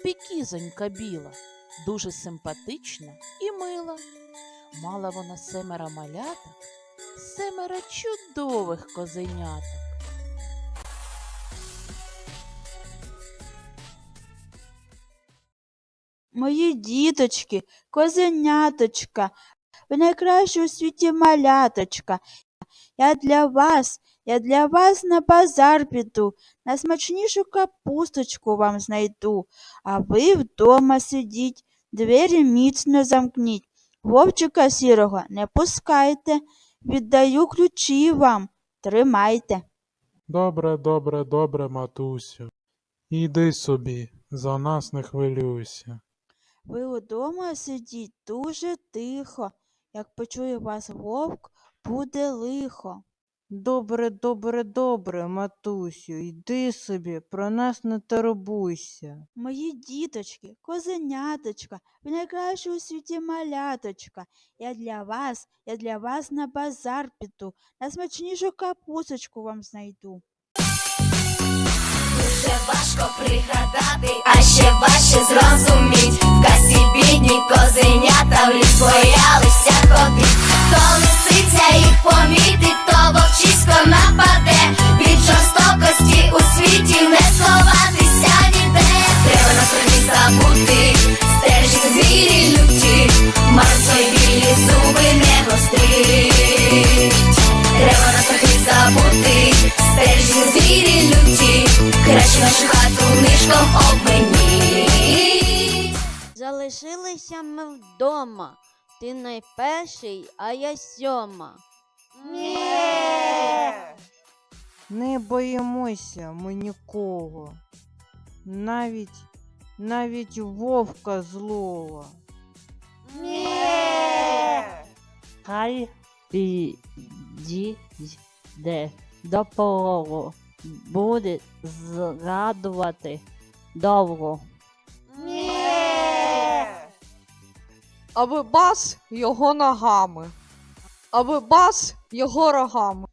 собі кізонька біла, дуже симпатична і мила. Мала вона семеро маляток, семеро чудових козеняток. Мої діточки, козеняточка, ви найкращі у світі маляточка. Я для вас, я для вас на базар піду, найсмачнішу капусточку вам знайду, а ви вдома сидіть, двері міцно замкніть, вовчика сірого не пускайте, віддаю ключі вам, тримайте. Добре, добре, добре, матусю. Іди собі, за нас не хвилюйся. Ви удома сидіть дуже тихо, як почує вас вовк, буде лихо. Добре, добре, добре, матусю, йди собі, про нас не турбуйся. Мої діточки, козеняточка, ви найкращі у світі маляточка. Я для вас, я для вас на базар піду, найсмачнішу капусочку вам знайду. Дуже важко пригадати, а ще важче зрозуміть. В касі бідні козенята в ліс боялися ходить. Хто лисиця їх помітить, то вовчисько нападе. Від жорстокості у світі не сховатися ніде. Треба на собі забути, стежить звірі люті, мають свої білі зуби не гострить. Треба на собі забути, стежить звірі люті, краще нашу хату нишком обманіть. Залишилися ми вдома. Ти найперший, а я сьома. Не боїмося ми нікого. Навіть навіть вовка злого. Хай підійде до порогу, буде зрадувати довго. аби бас його ногами, аби бас його рогами.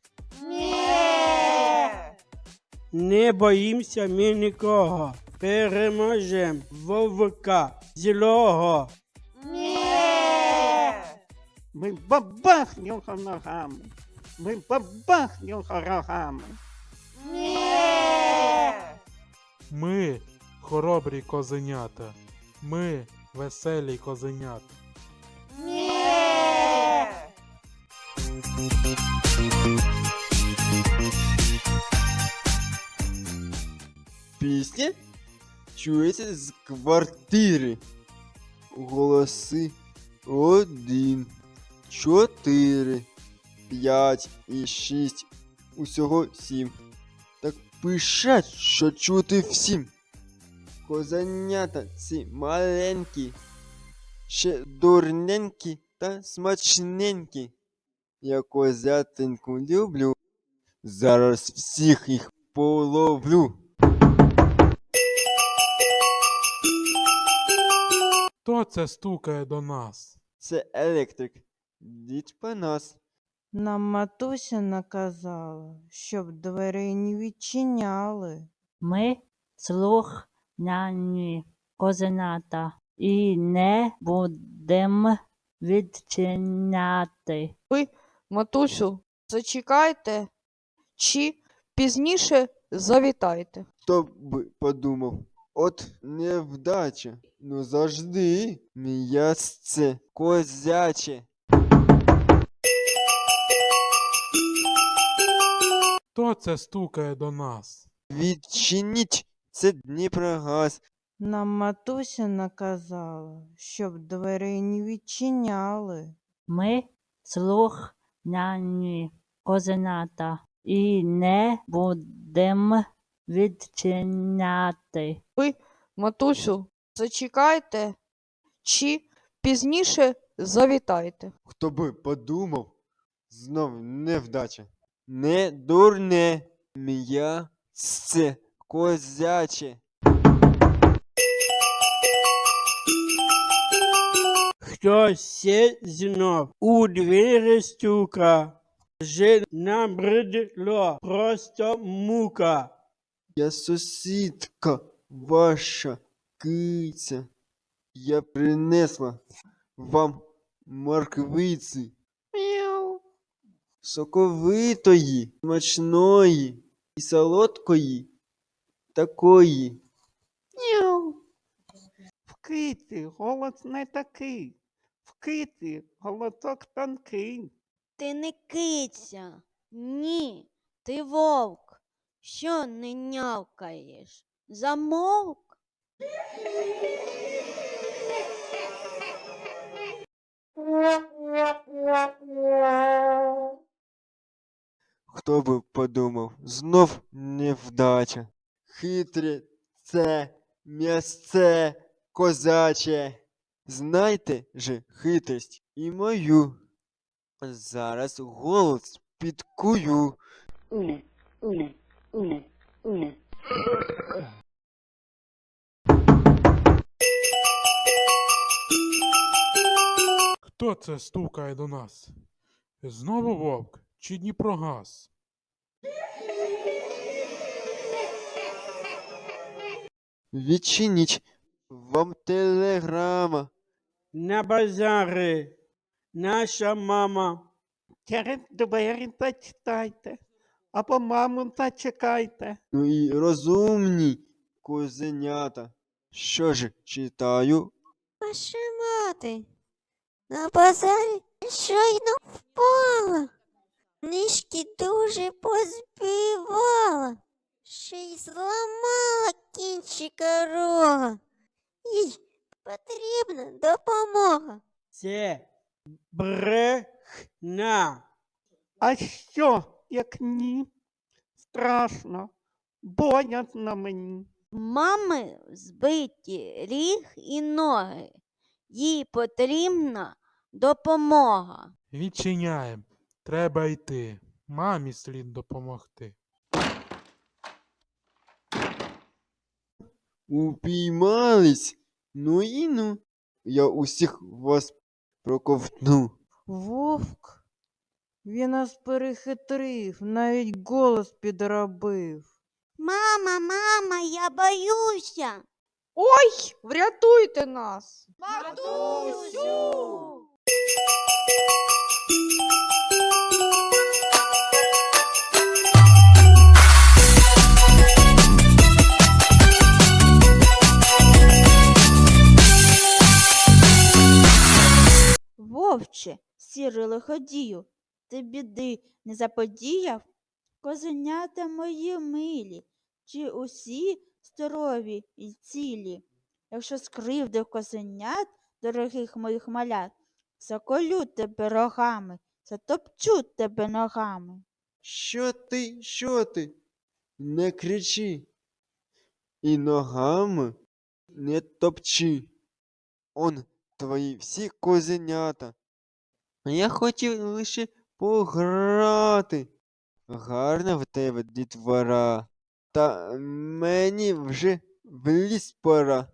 Не боїмося ми нікого. Переможем вовка злого. Ми бабах його ногами. Ми бабах його рогами. Ми хоробрі козенята. Ми веселі козенята. Пісня чується з квартири. Голоси один, чотири, п'ять і шість. Усього сім. Так пишать, що чути всім. Козанята ці маленькі, ще дурненькі та смачненькі. Я козятинку люблю. Зараз всіх їх половлю. Хто це стукає до нас? Це електрик. Діть по нас. Нам матуся наказала, щоб дверей не відчиняли. Ми слухняні козенята і не будемо відчиняти. Матусю, зачекайте чи пізніше завітайте. Хто б подумав? От невдача. Ну завжди м'ясце козяче. Хто це стукає до нас? Відчиніть це Дніпрогаз. Нам матуся наказала, щоб дверей не відчиняли. Ми слухняні козенята і не будемо відчиняти. Матусю, зачекайте чи пізніше завітайте. Хто би подумав? Знов невдача. Не дурне м'ясце козяче. Хто се знов у двері стука. Вже набридло просто мука. Я сусідка ваша Киця, я принесла вам морквиці. Мяу. Соковитої, смачної і солодкої такої. Мяу. В киті голос не такий. В киті голосок тонкий. Ти не киця. Ні, ти вовк. Що не нявкаєш? Замовк? Хто би подумав, знов невдача. Хитре це м'ясце козаче. Знайте же хитрість і мою. Зараз голос підкую. Хто це стукає до нас? Знову вовк чи Дніпрогаз? Відчиніть вам телеграма. На базари. Наша мама. Через двері зачитайте. Або маму зачекайте. Ну і розумні козенята. Що ж читаю? Ваша мати на базарі щойно впала. Нишки дуже позбивала, ще й зламала кінчика рога. Потрібна допомога. Це брехня. А що, як ні? Страшно, боязно мені. Мами збиті ріг і ноги. Їй потрібна допомога. Відчиняєм. Треба йти. Мамі слід допомогти. Упіймались? Ну і ну. Я усіх вас проковтну. Вовк. Він нас перехитрив, навіть голос підробив. Мама, мама, я боюся. Ой, врятуйте нас. Матусю! Вовче, сірий лиходію, ти біди не заподіяв? Козенята мої милі, чи усі здорові й цілі? Якщо скривдив козенят, дорогих моїх малят, заколю тебе рогами, затопчу тебе ногами. Що ти, що ти? Не кричи. І ногами не топчи. Он твої всі козенята. Я хотів лише пограти. Гарна в тебе дітвора. Та мені вже в ліс пора.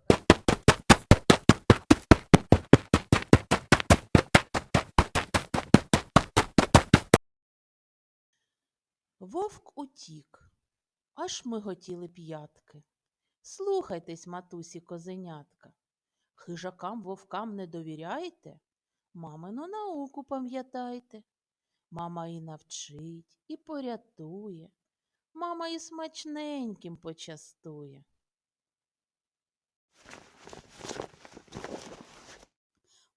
Вовк утік, аж миготіли п'ятки. Слухайтесь, матусі козенятка. Хижакам вовкам не довіряйте, мамину науку пам'ятайте. Мама і навчить, і порятує, мама і смачненьким почастує.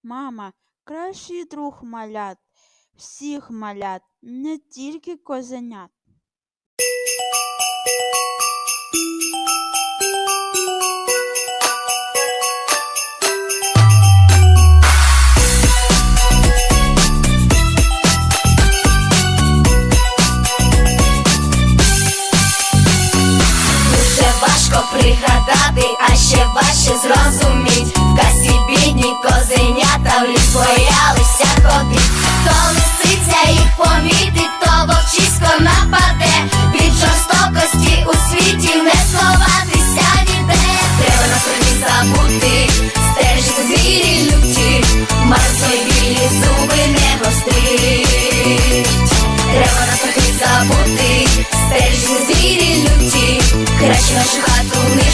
Мама, кращий друг малят, всіх малят, не тільки козенят.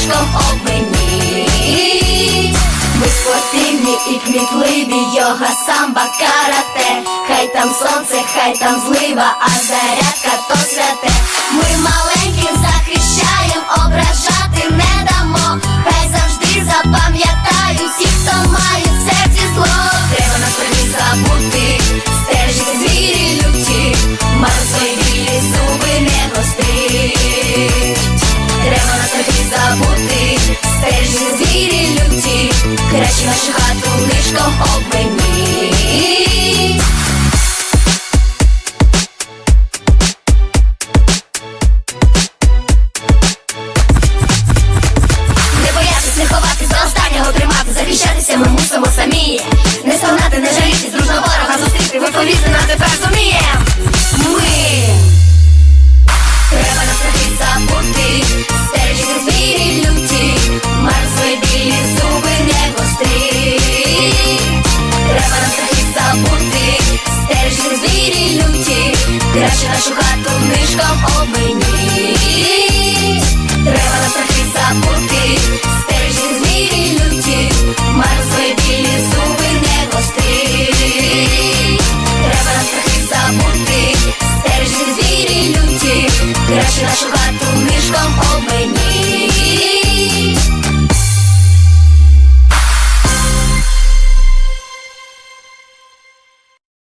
листочком обмені. Ми спортивні і кмітливі, йога, самба, карате, хай там сонце, хай там злива, а зарядка то святе. Ми маленьким захищаємо образ. Тоді забути, стежить звірі люті, краще нашу хату лишком обминіть. Не боятись, не ховатись, тримати, захищатися ми мусимо самі. Не стогнати, не жалітись, дружно ворога зустріти, відповісти нам тепер зумієм.